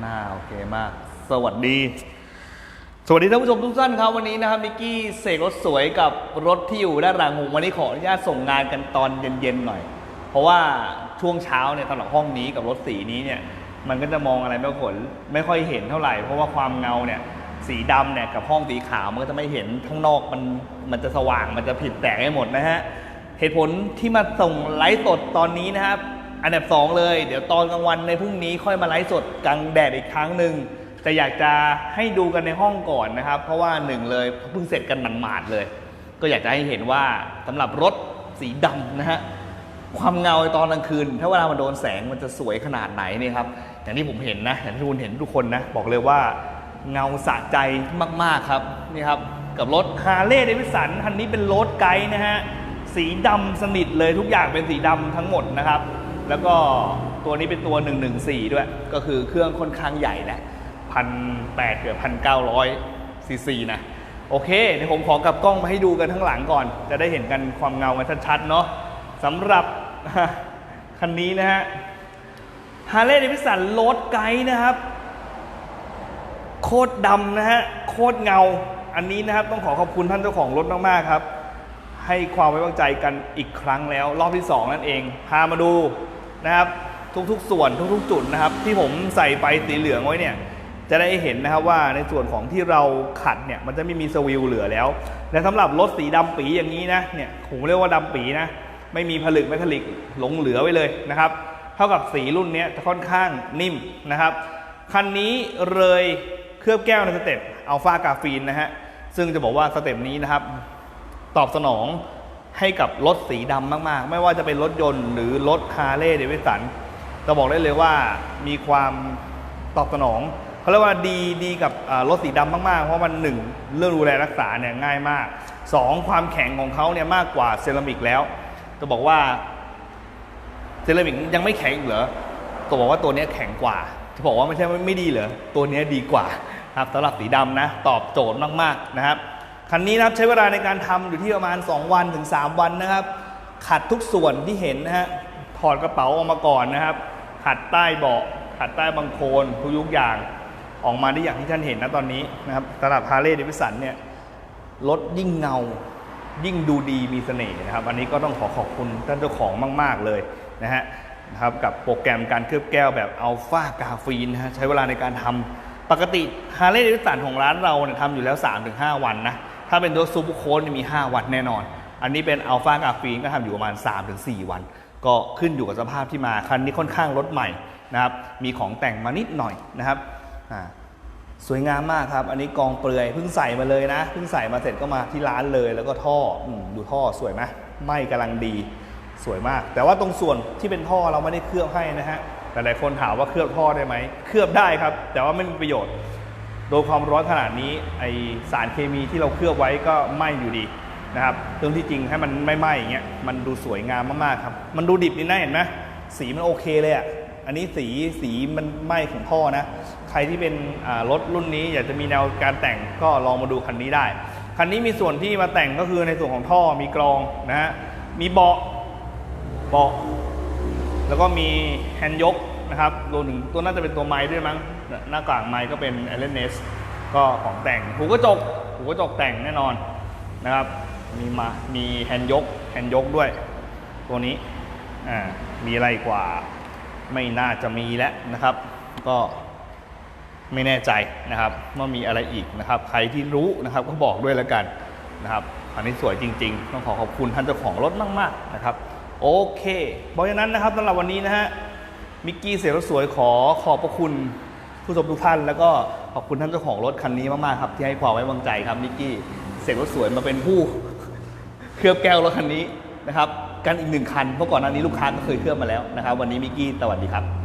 หน้าโอเคมาก สวัสดี สวัสดีท่านผู้ชมทุกท่านครับวันนี้นะครับนิกกี้เสกรถสวยกับรถที่อยู่ด้านหลังผมวันนี้ขออนุญาตส่งงานกันตอนเย็นๆหน่อย เพราะว่าช่วงเช้าเนี่ยสำหรับห้องนี้กับรถสีนี้เนี่ย มันก็จะมองอะไรไม่ผลไม่ค่อยเห็นเท่าไหร่ เพราะว่าความเงาเนี่ยสีดำเนี่ยกับห้องสีขาวมันก็จะไม่เห็นข้างนอกมันมันจะสว่างมันจะผิดแตกให้หมดนะฮะ เหตุผลที่มาส่งไลฟ์สดตอนนี้นะครับ อันดับสองเลย เดี๋ยวตอนกลางวันในพรุ่งนี้ค่อยมาไลฟ์สดกลางแดดอีกครั้งหนึ่งแต่อยากจะให้ดูกันในห้องก่อนนะครับ เพราะว่าหนึ่งเลยเพิ่งเสร็จกันหมาดๆเลย ก็อยากจะให้เห็นว่าสำหรับรถสีดำนะฮะความเงาในตอนกลางคืน ถ้าเวลามันโดนแสงมันจะสวยขนาดไหนนี่ครับอย่างที่ผมเห็นนะอย่างที่คุณเห็นทุกคนนะบอกเลยว่าเงาสะใจมากๆครับนี่ครับกับรถฮาร์เลย์เดวิสันคันนี้เป็นรถไกด์นะฮะ สีดำสนิทเลยทุกอย่างเป็นสีดำทั้งหมดนะครับ แล้วก็ตัวนี้เป็นตัว 114 ด้วย ก็คือเครื่องค่อนข้างใหญ่แหละพันแปดเกือบพันเก้าร้อยซีซีนะ โอเค เดี๋ยวผมขอกลับกล้องมาให้ดูกันทั้งหลังก่อน จะได้เห็นกันความเงากันชัดๆเนาะสำหรับคันนี้นะฮะฮาร์เลย์เดวิสันโรดไกด์นะครับ โคตรดำนะฮะ โคตรเงา อันนี้นะครับต้องขอขอบคุณท่านเจ้าของรถมากๆครับ ให้ความไว้วางใจกันอีกครั้งแล้ว รอบที่ 2 นั่นเอง พามาดูนะครับทุกๆ ส่วนทุกๆ จุดนะครับ ที่ผมใส่ไปสีเหลืองไว้เนี่ยจะได้เห็นนะครับว่าในส่วนของที่เราขัดเนี่ยมันจะไม่มีสวิลเหลือแล้ว และสำหรับรถสีดำปีอย่างนี้นะเนี่ยผมเรียกว่าดำปีนะไม่มีผลึกไม่ผลิกหลงเหลือไว้เลยนะครับ เท่ากับสีรุ่นนี้จะค่อนข้างนิ่มนะครับคันนี้เลยเคลือบแก้วในสเต็ปอัลฟากาฟีนนะฮะซึ่งจะบอกว่าสเต็ปนี้นะครับ ตอบสนองให้กับรถสีดำมาก ๆ ไม่ว่าจะเป็นรถยนต์หรือรถฮาร์เลย์เดวิสันจะบอกได้เลยว่ามีความตอบสนองเขาเรียกว่าดีดีกับรถสีดำมาก ๆ เพราะมันหนึ่งเรื่องดูแลรักษาเนี่ยง่ายมากสองความแข็งของเขาเนี่ยมากกว่าเซรามิกแล้ว จะบอกว่าเซรามิกยังไม่แข็งอีกเหรอตัวบอกว่าตัวนี้แข็งกว่าจะบอกว่าไม่ใช่ไม่ดีเหรอตัวนี้ดีกว่าครับสำหรับสีดำนะ ตอบโจทย์มาก ๆ นะครับ คันนี้นะครับใช้เวลาในการทำอยู่ที่ประมาณ 2 วันถึง 3 วันนะครับ ขัดทุกส่วนที่เห็นนะฮะถอดกระเป๋าออกมาก่อนนะครับ ขัดใต้เบาะขัดใต้บังโคลนทุกอย่างออกมาได้อย่างที่ท่านเห็นนะตอนนี้นะครับสำหรับฮาร์เลย์เดวิสันเนี่ยรถยิ่งเงายิ่งดูดีมีเสน่ห์นะครับอันนี้ก็ต้องขอขอบคุณท่านเจ้าของมาก ๆ เลยนะฮะนะครับกับโปรแกรมการเคลือบแก้วแบบอัลฟากาฟีนนะฮะใช้เวลาในการทำปกติฮาร์เลย์เดวิสันของร้านเราเนี่ยทำอยู่แล้ว 3-5 วันนะ ถ้าเป็นตัวซูเปอร์โค้ดมี 5 วันแน่นอน อันนี้เป็นอัลฟากาฟีนก็ทำอยู่ประมาณ 3-4 วัน ก็ขึ้นอยู่กับสภาพที่มาคันนี้ค่อนข้างรถใหม่นะครับมีของแต่งมานิดหน่อยนะครับอ่าสวยงามมากครับ อันนี้กองเปลือยเพิ่งใส่มาเลยนะเพิ่งใส่มาเสร็จก็มาที่ร้านเลย แล้วก็ท่ออดูท่อสวยไหมไหม่กำลังดีสวยมาก แต่ว่าตรงส่วนที่เป็นท่อเราไม่ได้เคลือบให้นะฮะแต่หลายคนถามว่าเคลือบท่อได้ไหมเคลือบได้ครับ แต่ว่าไม่มีประโยชน์ โดยความร้อนขนาดนี้ไอสารเคมีที่เราเคลือบไว้ก็ไหม้อยู่ดีนะครับเรื่องที่จริงให้มันไม่ไหม้อย่างเงี้ยมันดูสวยงามมากๆครับ มันดูดิบนี่นะเห็นไหมสีมันโอเคเลยอะอันนี้สีสีมันไหม้ของท่อนะ ใครที่เป็นรถรุ่นนี้อยากจะมีแนวการแต่งก็ลองมาดูคันนี้ได้ คันนี้มีส่วนที่มาแต่งก็คือในส่วนของท่อมีกรองนะฮะมีเบาะเบาะแล้วก็มีแฮนด์ยกนะครับรวมถึงตัวน่าจะเป็นตัวไม้ด้วยมั้ง หน้ากางไม้ก็เป็น a l ล n s ก็ของแต่งหูกระจกหูกระจกแต่งแน่นอนนะครับ มีมา มีแฮนด์ยกแฮนด์ยกด้วย ตัวนี้อ่ามีอะไรกว่าไม่น่าจะมีแล้วนะครับ ก็ไม่แน่ใจนะครับว่ามีอะไรอีกนะครับ ใครที่รู้นะครับก็บอกด้วยแล้วกันนะครับอันนี้สวยจริง ๆ ต้องขอขอบคุณท่านเจ้าของรถมากๆนะครับ โอเค เพราะฉะนั้นนะครับสำหรับวันนี้นะฮะมิกกี้เสียรถสวยขอขอบพระคุณ ผู้ชมทุกท่าน แล้วก็ขอบคุณท่านเจ้าของรถคันนี้มาก ๆ ครับ ที่ให้ความไว้วางใจครับมิกกี้เสร็จรถสวยมาเป็นผู้ เคลือบแก้วรถคันนี้นะครับ กันอีกหนึ่งคันเพราะก่อนหน้านี้ลูกค้าก็เคยเคลือบมาแล้วนะครับ วันนี้มิกกี้สวัสดีครับ